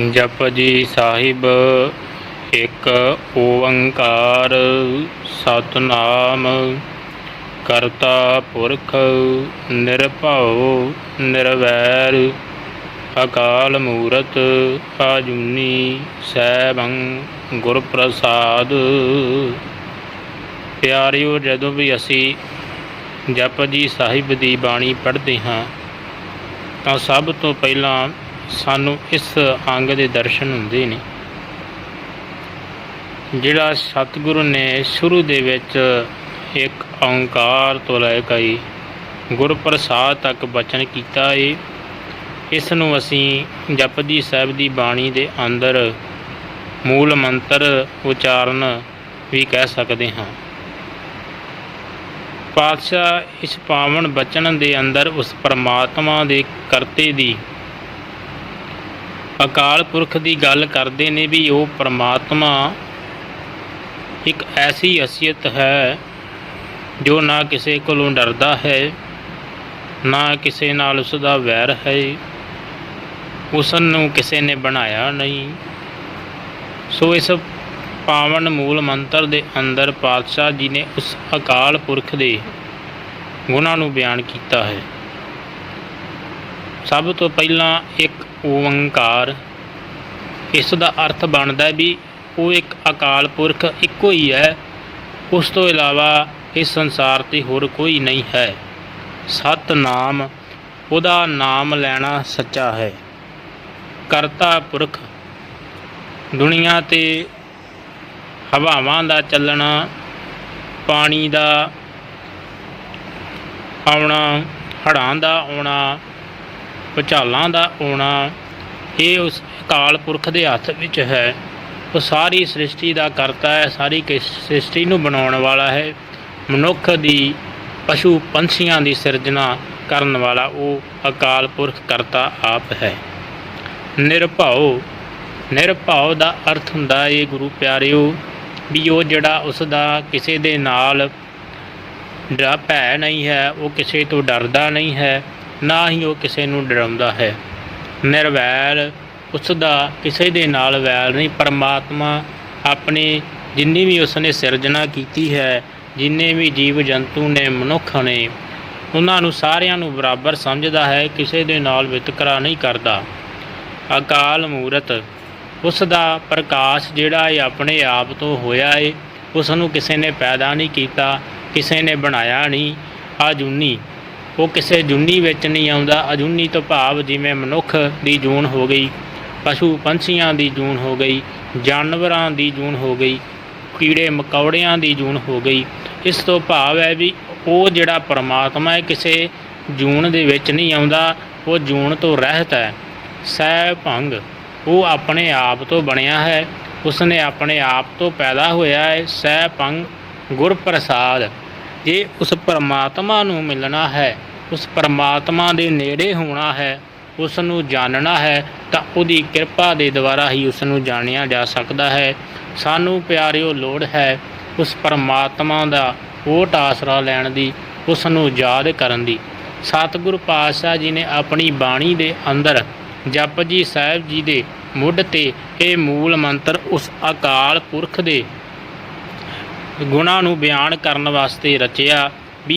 ਜਪ ਜੀ ਸਾਹਿਬ, ਇੱਕ ਓੰਕਾਰ ਸਤਨਾਮ। ਕਰਤਾ ਪੁਰਖ ਨਿਰਭਉ ਨਿਰਵੈਰ, ਅਕਾਲ ਮੂਰਤ ਆਜੂਨੀ ਸੈਭੰ ਗੁਰ ਪ੍ਰਸਾਦ ਪਿਆਰਿਓ, ਜਦੋਂ ਵੀ ਅਸੀਂ ਜਪਜੀ ਸਾਹਿਬ ਦੀ ਬਾਣੀ ਪੜ੍ਹਦੇ ਹਾਂ, ਤਾਂ ਸਭ ਤੋਂ ਪਹਿਲਾਂ ਸਾਨੂੰ ਇਸ ਅੰਗ ਦੇ ਦਰਸ਼ਨ ਹੁੰਦੇ ਨੇ। ਜਿਹੜਾ ਸਤਿਗੁਰੂ ਨੇ ਸ਼ੁਰੂ ਦੇ ਵਿੱਚ ਇੱਕ ਓੰਕਾਰ ਤੋਂ ਲੈ ਕੇ ਗੁਰਪ੍ਰਸਾਦ ਤੱਕ ਬਚਨ ਕੀਤਾ ਏ, ਇਸ ਨੂੰ ਅਸੀਂ ਜਪਜੀ ਸਾਹਿਬ ਦੀ ਬਾਣੀ ਦੇ ਅੰਦਰ ਮੂਲ ਮੰਤਰ ਉਚਾਰਨ ਵੀ ਕਹਿ ਸਕਦੇ ਹਾਂ। ਪਾਤਸ਼ਾਹ ਇਸ ਪਾਵਨ ਬਚਨ ਦੇ ਅੰਦਰ ਉਸ ਪਰਮਾਤਮਾ ਦੇ ਕਰਤੇ ਦੀ ਅਕਾਲ ਪੁਰਖ ਦੀ ਗੱਲ ਕਰਦੇ ਨੇ ਵੀ ਉਹ ਪਰਮਾਤਮਾ ਇੱਕ ਐਸੀ ਅਸੀਅਤ ਹੈ ਜੋ ਨਾ ਕਿਸੇ ਕੋਲੋਂ ਡਰਦਾ ਹੈ, ਨਾ ਕਿਸੇ ਨਾਲ ਉਸ ਦਾ ਵੈਰ ਹੈ। ਉਸ ਨੂੰ ਕਿਸੇ ਨੇ ਬਣਾਇਆ ਨਹੀਂ। ਸੋ ਇਸ ਪਾਵਨ ਮੂਲ ਮੰਤਰ ਦੇ ਅੰਦਰ ਪਾਤਸ਼ਾਹ ਜੀ ਨੇ ਉਸ ਅਕਾਲ ਪੁਰਖ ਦੇ ਗੁਣਾਂ ਨੂੰ ਬਿਆਨ ਕੀਤਾ ਹੈ। ਸਭ ਤੋਂ ਪਹਿਲਾਂ ਇੱਕ ਓੰਕਾਰ। ਇਸ ਦਾ ਅਰਥ ਬਣਦਾ ਵੀ ਉਹ ਇੱਕ ਅਕਾਲ ਪੁਰਖ ਇੱਕੋ ਹੀ ਹੈ। ਉਸ ਤੋਂ ਇਲਾਵਾ ਇਸ ਸੰਸਾਰ ਤੇ ਹੋਰ ਕੋਈ ਨਹੀਂ ਹੈ। ਸਤਨਾਮ, ਉਹਦਾ ਨਾਮ ਲੈਣਾ ਸੱਚਾ ਹੈ। ਕਰਤਾ ਪੁਰਖ, ਦੁਨੀਆ ਤੇ ਹਵਾਵਾਂ ਦਾ ਚੱਲਣਾ, ਪਾਣੀ ਦਾ ਆਉਣਾ, ਹੜ੍ਹਾਂ ਦਾ ਆਉਣਾ ਭੁਚਾਲਾਂ ਦਾ ਆਉਣਾ, ਇਹ ਉਸ ਅਕਾਲ ਪੁਰਖ ਦੇ ਹੱਥ ਵਿੱਚ ਹੈ। ਉਹ ਸਾਰੀ ਸ੍ਰਿਸ਼ਟੀ ਦਾ ਕਰਤਾ ਹੈ, ਸਾਰੀ ਕਿ ਸ੍ਰਿਸ਼ਟੀ ਨੂੰ ਬਣਾਉਣ ਵਾਲਾ ਹੈ। ਮਨੁੱਖ ਦੀ, ਪਸ਼ੂ ਪੰਛੀਆਂ ਦੀ ਸਿਰਜਣਾ ਕਰਨ ਵਾਲਾ ਉਹ ਅਕਾਲ ਪੁਰਖ ਕਰਤਾ ਆਪ ਹੈ। ਨਿਰਭਉ ਨਿਰਭਉ ਦਾ ਅਰਥ ਹੁੰਦਾ ਹੈ ਗੁਰੂ ਪਿਆਰਿਓ, ਵੀ ਉਹ ਜਿਹੜਾ ਉਸ ਦਾ ਕਿਸੇ ਦੇ ਨਾਲ ਡਰ ਭੈ ਨਹੀਂ ਹੈ, ਉਹ ਕਿਸੇ ਤੋਂ ਡਰਦਾ ਨਹੀਂ ਹੈ। ਨਾ ਹੀ ਉਹ ਕਿਸੇ ਨੂੰ ਡਰਾਉਂਦਾ ਹੈ। ਨਿਰਵੈਰ ਉਸ ਦਾ ਕਿਸੇ ਦੇ ਨਾਲ ਵੈਲ ਨਹੀਂ, ਪਰਮਾਤਮਾ ਆਪਣੀ ਜਿੰਨੀ ਵੀ ਉਸ ਨੇ ਸਿਰਜਣਾ ਕੀਤੀ ਹੈ, ਜਿੰਨੇ ਵੀ ਜੀਵ ਜੰਤੂ ਨੇ, ਮਨੁੱਖ ਨੇ, ਉਹਨਾਂ ਨੂੰ ਸਾਰਿਆਂ ਨੂੰ ਬਰਾਬਰ ਸਮਝਦਾ ਹੈ, ਕਿਸੇ ਦੇ ਨਾਲ ਵਿਤਕਰਾ ਨਹੀਂ ਕਰਦਾ। ਅਕਾਲ ਮੂਰਤ ਉਸ ਦਾ ਪ੍ਰਕਾਸ਼ ਜਿਹੜਾ ਹੈ ਆਪਣੇ ਆਪ ਤੋਂ ਹੋਇਆ ਏ ਉਸ ਨੂੰ ਕਿਸੇ ਨੇ ਪੈਦਾ ਨਹੀਂ ਕੀਤਾ, ਕਿਸੇ ਨੇ ਬਣਾਇਆ ਨਹੀਂ, ਆਜੂਨੀ ਉਹ ਕਿਸੇ ਜੁਨੀ ਵਿੱਚ ਨਹੀਂ ਆਉਂਦਾ। ਅਜੂਨੀ ਤੋਂ ਭਾਵ ਜਿਵੇਂ ਮਨੁੱਖ ਦੀ ਜੂਨ ਹੋ ਗਈ, ਪਸ਼ੂ ਪੰਛੀਆਂ ਦੀ ਜੂਨ ਹੋ ਗਈ, ਜਾਨਵਰਾਂ ਦੀ ਜੂਨ ਹੋ ਗਈ, ਕੀੜੇ ਮਕੌੜਿਆਂ ਦੀ ਜੂਨ ਹੋ ਗਈ। ਇਸ ਤੋਂ ਭਾਵ ਹੈ ਵੀ ਉਹ ਜਿਹੜਾ ਪਰਮਾਤਮਾ ਹੈ, ਕਿਸੇ ਜੂਨ ਦੇ ਵਿੱਚ ਨਹੀਂ ਆਉਂਦਾ, ਉਹ ਜੂਨ ਤੋਂ ਰਹਿਤ ਹੈ। ਸਹਿ ਭੰਗ ਉਹ ਆਪਣੇ ਆਪ ਤੋਂ ਬਣਿਆ ਹੈ, ਉਸਨੇ ਆਪਣੇ ਆਪ ਤੋਂ ਪੈਦਾ ਹੋਇਆ ਹੈ। ਸਹਿ ਭੰਗ ਗੁਰ ਪ੍ਰਸਾਦ ਜੇ ਉਸ ਪਰਮਾਤਮਾ ਨੂੰ ਮਿਲਣਾ ਹੈ। ਉਸ ਪਰਮਾਤਮਾ ਦੇ ਨੇੜੇ ਹੋਣਾ ਹੈ ਉਸ ਨੂੰ ਜਾਣਨਾ ਹੈ, ਤਾਂ ਉਹਦੀ ਕਿਰਪਾ ਦੇ ਦੁਆਰਾ ਹੀ ਉਸ ਨੂੰ ਜਾਣਿਆ ਜਾ ਸਕਦਾ ਹੈ। ਸਾਨੂੰ ਪਿਆਰਿਓ ਲੋੜ ਹੈ ਉਸ ਪਰਮਾਤਮਾ ਦਾ ਓਟ ਆਸਰਾ ਲੈਣ ਦੀ ਉਸ ਨੂੰ ਯਾਦ ਕਰਨ ਦੀ। ਸਤਿਗੁਰ ਪਾਤਸ਼ਾਹ ਜੀ ਨੇ ਆਪਣੀ ਬਾਣੀ ਦੇ ਅੰਦਰ ਜਪਜੀ ਸਾਹਿਬ ਜੀ ਦੇ ਮੁੱਢ ਤੇ ਇਹ ਮੂਲ ਮੰਤਰ ਉਸ ਅਕਾਲ ਪੁਰਖ ਦੇ ਗੁਣਾਂ ਨੂੰ ਬਿਆਨ ਕਰਨ ਵਾਸਤੇ ਰਚਿਆ।